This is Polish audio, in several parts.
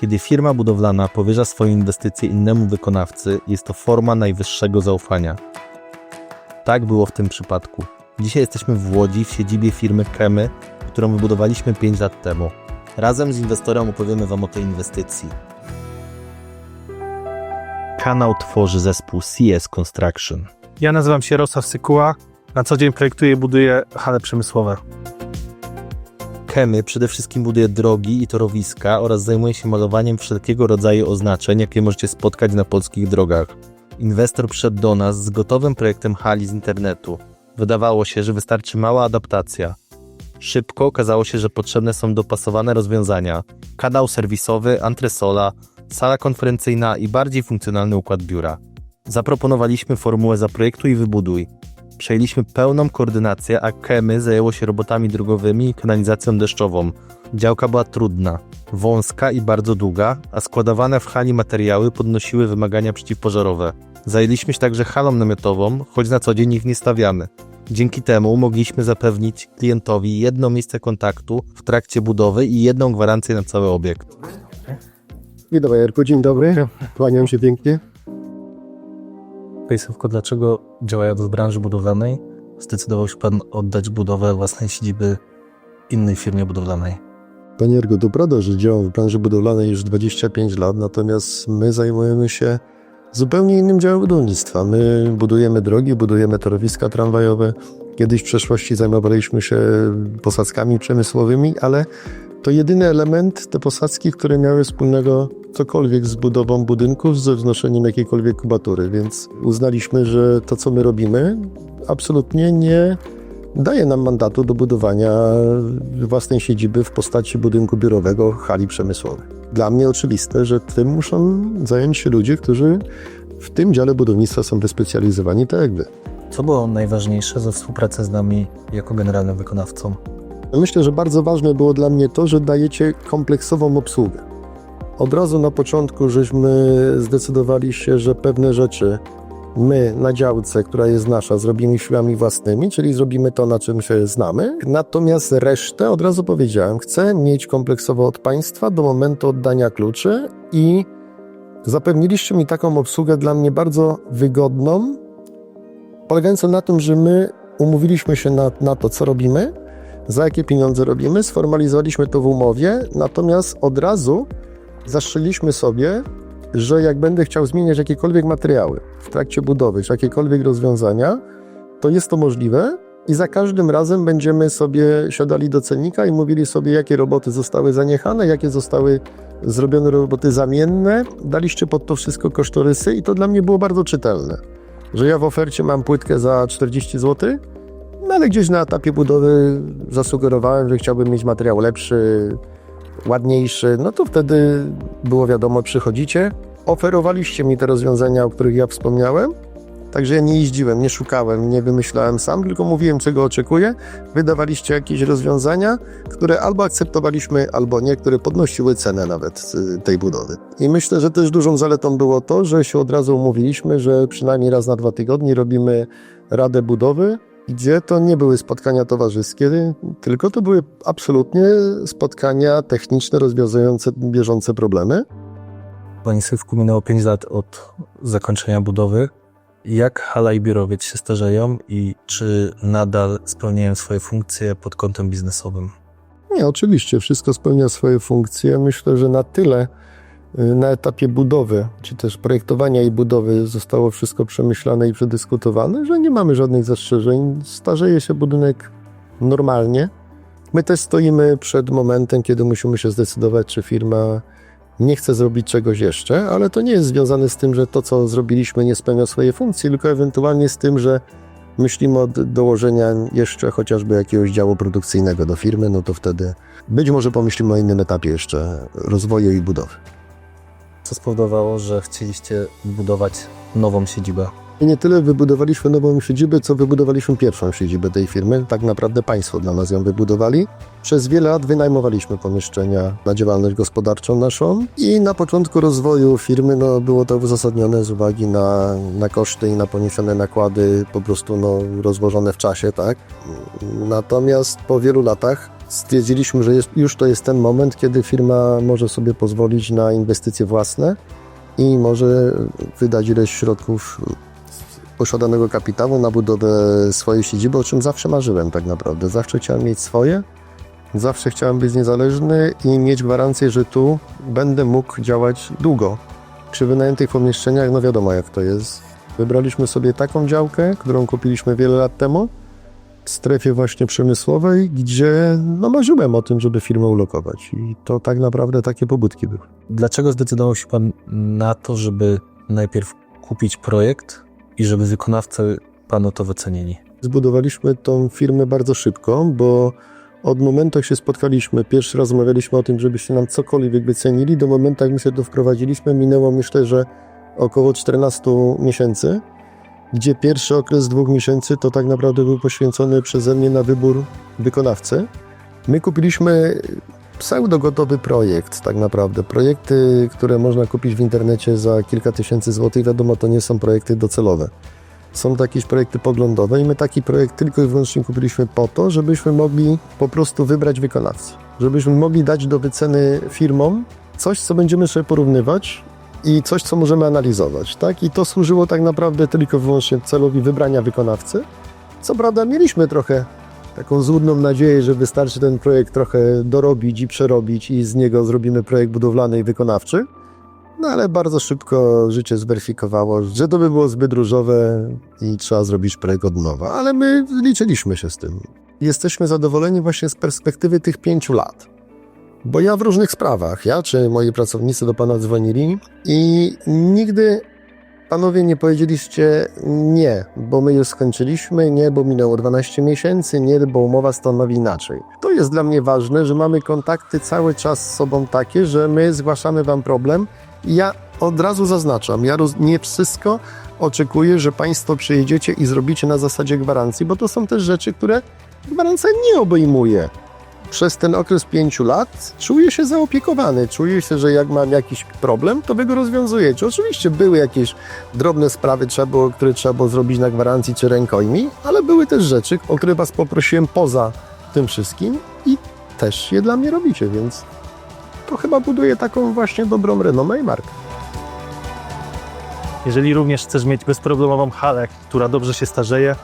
Kiedy firma budowlana powierza swoje inwestycje innemu wykonawcy, jest to forma najwyższego zaufania. Tak było w tym przypadku. Dzisiaj jesteśmy w Łodzi w siedzibie firmy Kemy, którą wybudowaliśmy 5 lat temu. Razem z inwestorem opowiemy Wam o tej inwestycji. Kanał tworzy zespół CS Construction. Ja nazywam się Rosław Sykuła. Na co dzień projektuję i buduję hale przemysłowe. Kemy przede wszystkim buduje drogi i torowiska oraz zajmuje się malowaniem wszelkiego rodzaju oznaczeń, jakie możecie spotkać na polskich drogach. Inwestor przyszedł do nas z gotowym projektem hali z internetu. Wydawało się, że wystarczy mała adaptacja. Szybko okazało się, że potrzebne są dopasowane rozwiązania. Kanał serwisowy, antresola, sala konferencyjna i bardziej funkcjonalny układ biura. Zaproponowaliśmy formułę zaprojektuj i wybuduj. Przejęliśmy pełną koordynację, a Kemy zajęło się robotami drogowymi i kanalizacją deszczową. Działka była trudna, wąska i bardzo długa, a składowane w hali materiały podnosiły wymagania przeciwpożarowe. Zajęliśmy się także halą namiotową, choć na co dzień ich nie stawiamy. Dzięki temu mogliśmy zapewnić klientowi jedno miejsce kontaktu w trakcie budowy i jedną gwarancję na cały obiekt. Witam Jarku, dzień dobry. Kłaniam się pięknie. Pejsówko, dlaczego działając w branży budowlanej zdecydował się Pan oddać budowę własnej siedziby innej firmie budowlanej? Panie Jarku, to prawda, że działam w branży budowlanej już 25 lat, natomiast my zajmujemy się zupełnie innym działem budownictwa. My budujemy drogi, budujemy torowiska tramwajowe. Kiedyś w przeszłości zajmowaliśmy się posadzkami przemysłowymi, ale to jedyny element, te posadzki, które miały wspólnego cokolwiek z budową budynków, ze wznoszeniem jakiejkolwiek kubatury, więc uznaliśmy, że to, co my robimy, absolutnie nie daje nam mandatu do budowania własnej siedziby w postaci budynku biurowego, hali przemysłowej. Dla mnie oczywiste, że tym muszą zająć się ludzie, którzy w tym dziale budownictwa są wyspecjalizowani, tak jak wy. Co było najważniejsze ze współpracy z nami jako generalnym wykonawcą? Myślę, że bardzo ważne było dla mnie to, że dajecie kompleksową obsługę. Od razu na początku żeśmy zdecydowali się, że pewne rzeczy my na działce, która jest nasza, zrobimy siłami własnymi, czyli zrobimy to, na czym się znamy. Natomiast resztę od razu powiedziałem, chcę mieć kompleksowo od państwa do momentu oddania kluczy i zapewniliście mi taką obsługę dla mnie bardzo wygodną, polegającą na tym, że my umówiliśmy się na, na to, co robimy, za jakie pieniądze robimy, sformalizowaliśmy to w umowie, natomiast od razu zastrzeliliśmy sobie, że jak będę chciał zmieniać jakiekolwiek materiały w trakcie budowy, czy jakiekolwiek rozwiązania, to jest to możliwe i za każdym razem będziemy sobie siadali do cennika i mówili sobie, jakie roboty zostały zaniechane, jakie zostały zrobione roboty zamienne. Daliście pod to wszystko kosztorysy i to dla mnie było bardzo czytelne, że ja w ofercie mam płytkę za 40 zł, no ale gdzieś na etapie budowy zasugerowałem, że chciałbym mieć materiał lepszy, ładniejszy. No to wtedy było wiadomo, przychodzicie. Oferowaliście mi te rozwiązania, o których ja wspomniałem. Także ja nie jeździłem, nie szukałem, nie wymyślałem sam, tylko mówiłem, czego oczekuję. Wydawaliście jakieś rozwiązania, które albo akceptowaliśmy, albo nie, które podnosiły cenę nawet tej budowy. I myślę, że też dużą zaletą było to, że się od razu umówiliśmy, że przynajmniej raz na dwa tygodnie robimy radę budowy, gdzie to nie były spotkania towarzyskie, tylko to były absolutnie spotkania techniczne rozwiązujące bieżące problemy. Pani Sywku minęło 5 lat od zakończenia budowy. Jak hala i biurowiec się starzeją i czy nadal spełniają swoje funkcje pod kątem biznesowym? Nie, oczywiście, wszystko spełnia swoje funkcje. Myślę, że na tyle na etapie budowy, czy też projektowania i budowy zostało wszystko przemyślane i przedyskutowane, że nie mamy żadnych zastrzeżeń. Starzeje się budynek normalnie. My też stoimy przed momentem, kiedy musimy się zdecydować, czy firma nie chce zrobić czegoś jeszcze, ale to nie jest związane z tym, że to, co zrobiliśmy, nie spełnia swojej funkcji, tylko ewentualnie z tym, że myślimy o dołożenia jeszcze chociażby jakiegoś działu produkcyjnego do firmy, no to wtedy być może pomyślimy o innym etapie jeszcze rozwoju i budowy. Co spowodowało, że chcieliście budować nową siedzibę? I nie tyle wybudowaliśmy nową siedzibę, co wybudowaliśmy pierwszą siedzibę tej firmy. Tak naprawdę państwo dla nas ją wybudowali. Przez wiele lat wynajmowaliśmy pomieszczenia na działalność gospodarczą naszą i na początku rozwoju firmy no, było to uzasadnione z uwagi na, na koszty i na poniesione nakłady, po prostu no, rozłożone w czasie, tak. Natomiast po wielu latach stwierdziliśmy, że jest, już to jest ten moment, kiedy firma może sobie pozwolić na inwestycje własne i może wydać ileś środków posiadanego kapitału na budowę swojej siedziby, o czym zawsze marzyłem tak naprawdę. Zawsze chciałem mieć swoje, zawsze chciałem być niezależny i mieć gwarancję, że tu będę mógł działać długo. Przy wynajętych pomieszczeniach, no wiadomo jak to jest. Wybraliśmy sobie taką działkę, którą kupiliśmy wiele lat temu, strefie właśnie przemysłowej, gdzie no marzyłem o tym, żeby firmę ulokować. I to tak naprawdę takie pobudki były. Dlaczego zdecydował się Pan na to, żeby najpierw kupić projekt i żeby wykonawcy Panu to wycenili? Zbudowaliśmy tą firmę bardzo szybko, bo od momentu, jak się spotkaliśmy, pierwszy raz rozmawialiśmy o tym, żebyście nam cokolwiek wycenili, do momentu, jak my się to wprowadziliśmy, minęło myślę, że około 14 miesięcy, gdzie pierwszy okres dwóch miesięcy to tak naprawdę był poświęcony przeze mnie na wybór wykonawcy. My kupiliśmy pseudo-gotowy projekt, tak naprawdę. Projekty, które można kupić w internecie za kilka tysięcy złotych, wiadomo, to nie są projekty docelowe. Są to jakieś projekty poglądowe i my taki projekt tylko i wyłącznie kupiliśmy po to, żebyśmy mogli po prostu wybrać wykonawcę. Żebyśmy mogli dać do wyceny firmom coś, co będziemy sobie porównywać i coś, co możemy analizować. Tak? I to służyło tak naprawdę tylko i wyłącznie celowi wybrania wykonawcy. Co prawda mieliśmy trochę taką złudną nadzieję, że wystarczy ten projekt trochę dorobić i przerobić i z niego zrobimy projekt budowlany i wykonawczy. No ale bardzo szybko życie zweryfikowało, że to by było zbyt różowe i trzeba zrobić projekt od nowa. Ale my liczyliśmy się z tym. Jesteśmy zadowoleni właśnie z perspektywy tych pięciu lat. Bo ja w różnych sprawach, ja czy moi pracownicy do pana dzwonili i nigdy panowie nie powiedzieliście nie, bo my już skończyliśmy, nie, bo minęło 12 miesięcy, nie, bo umowa stanowi inaczej. To jest dla mnie ważne, że mamy kontakty cały czas z sobą takie, że my zgłaszamy wam problem i ja od razu zaznaczam, ja nie wszystko oczekuję, że państwo przyjedziecie i zrobicie na zasadzie gwarancji, bo to są też rzeczy, które gwarancja nie obejmuje przez ten okres pięciu lat czuję się zaopiekowany. Czuję się, że jak mam jakiś problem, to wy go rozwiązujecie. Oczywiście były jakieś drobne sprawy, trzeba było, które trzeba było zrobić na gwarancji czy rękojmi, ale były też rzeczy, o które was poprosiłem poza tym wszystkim i też je dla mnie robicie, więc to chyba buduje taką właśnie dobrą renomę i markę. Jeżeli również chcesz mieć bezproblemową halę, która dobrze się starzeje,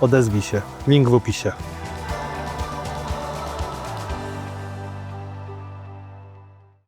odezwij się. Link w opisie.